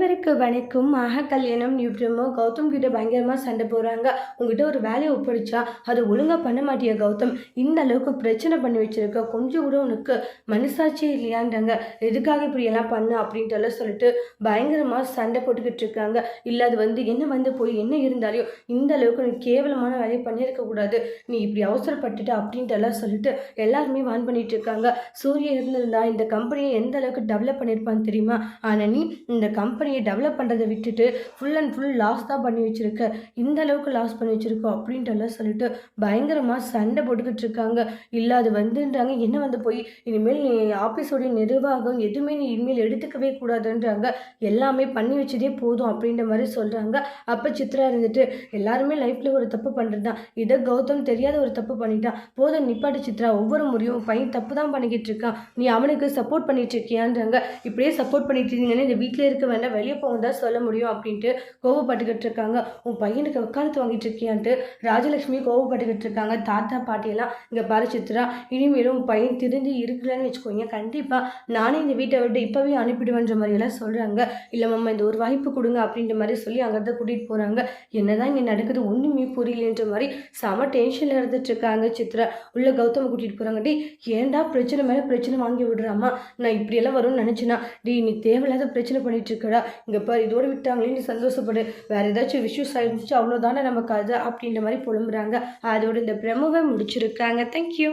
அனைவருக்கு வணக்கம். மகா கல்யாணம் நியூப்ரமோ கௌதம் கிட்ட பயங்கரமாக சண்டை போகிறாங்க உங்ககிட்ட ஒரு வேலையை ஒப்படைச்சா அதை ஒழுங்காக பண்ண மாட்டியா கௌதம்? இந்த அளவுக்கு பிரச்சனை பண்ணி வச்சிருக்க கொஞ்சம் கூட உனக்கு மனசாட்சியே இல்லையான்றாங்க. எதுக்காக இப்படி எல்லாம் பண்ணு அப்படின்ட்டு சொல்லிட்டு பயங்கரமாக சண்டை போட்டுக்கிட்டு இருக்காங்க. இல்லை அது வந்து என்ன வந்து போய் என்ன இருந்தாலையும் இந்த அளவுக்கு நீ கேவலமான வேலையை பண்ணியிருக்க கூடாது. நீ இப்படி அவசரப்பட்டுட்ட அப்படின்ட்டு சொல்லிட்டு எல்லாருமே வான் பண்ணிட்டு இருக்காங்க. சூரிய இருந்திருந்தா இந்த கம்பெனியை எந்த அளவுக்கு டெவலப் பண்ணியிருப்பான்னு தெரியுமா? ஆனால் நீ இந்த கம்பெனி கம்பெனியை டெவலப் பண்ணுறதை விட்டுட்டு ஃபுல் அண்ட் ஃபுல் லாஸ் தான் பண்ணி வச்சிருக்க. இந்த அளவுக்கு லாஸ் பண்ணி வச்சிருக்கோம் அப்படின்ட்டு எல்லாம் சொல்லிட்டு பயங்கரமாக சண்டை போட்டுக்கிட்டு இருக்காங்க. இல்லை அது வந்துன்றாங்க. என்ன வந்து போய்? இனிமேல் நீ ஆஃபீஸோடைய நிர்வாகம் எதுவுமே நீ இனிமேல் எடுத்துக்கவே கூடாதுன்றாங்க. எல்லாமே பண்ணி வச்சதே போதும் அப்படின்ற மாதிரி சொல்கிறாங்க அப்போ சித்ரா இருந்துட்டு எல்லாருமே லைஃப்பில் ஒரு தப்பு பண்ணுறது தான் இதை கௌதம் தெரியாத ஒரு தப்பு பண்ணிட்டான். போதும் நிப்பாட்டு சித்ரா. ஒவ்வொரு முறையும் பையன் தப்பு தான் பண்ணிக்கிட்டு இருக்கான். நீ அவனுக்கு சப்போர்ட் பண்ணிட்டு இருக்கியான்றாங்க. இப்படியே சப்போர்ட் பண்ணிட்டு இருந்தீங்கன்னா இந்த வீட்டில் இருக்க வேண்டாம். வெளியே போக தான் சொல்ல முடியும் அப்படின்ட்டு கோவப்பட்டுக்கிட்டு இருக்காங்க. உன் பையனுக்கு உட்காந்து வாங்கிட்டு இருக்கியான்ட்டு ராஜலட்சுமி கோவப்பட்டுக்கிட்டு இருக்காங்க. தாத்தா பாட்டியெல்லாம் இங்கே பாரு சித்ரா இனிமேலும் உன் பையன் திருந்தி இருக்கிறேன்னு வச்சுக்கோங்க. கண்டிப்பாக நானே இந்த வீட்டை விட்டு இப்போவே அனுப்பிடுவேன்ற மாதிரியெல்லாம் சொல்கிறாங்க இல்லை மாமா இந்த ஒரு வாய்ப்பு கொடுங்க அப்படின்ற மாதிரி சொல்லி அங்கே தான் கூட்டிகிட்டு போகிறாங்க என்னதான் இங்கே நடக்குது ஒன்றுமே புரியலன்ற மாதிரி செம டென்ஷனில் இருந்துட்டு இருக்காங்க சித்ரா. உள்ள கௌதம் கூட்டிகிட்டு போகிறாங்க டி ஏன்டா பிரச்சனை மேலே பிரச்சனை வாங்கி விடுறாமா நான் இப்படியெல்லாம் வரும்னு நினச்சினா? டி நீ தேவையில்லாத பிரச்சனை பண்ணிட்டு இருக்கடா. இங்கே பாரு இதோட விட்டாங்களே நீ சந்தோஷப்படு. வேற ஏதாச்சும் விஷயம் ஆயிடுச்சு அவ்வளோதானே நமக்கு அது அப்படின்ற மாதிரி புலம்புறாங்க. அதோட இந்த பிரமுவை முடிச்சிருக்காங்க. தேங்க்யூ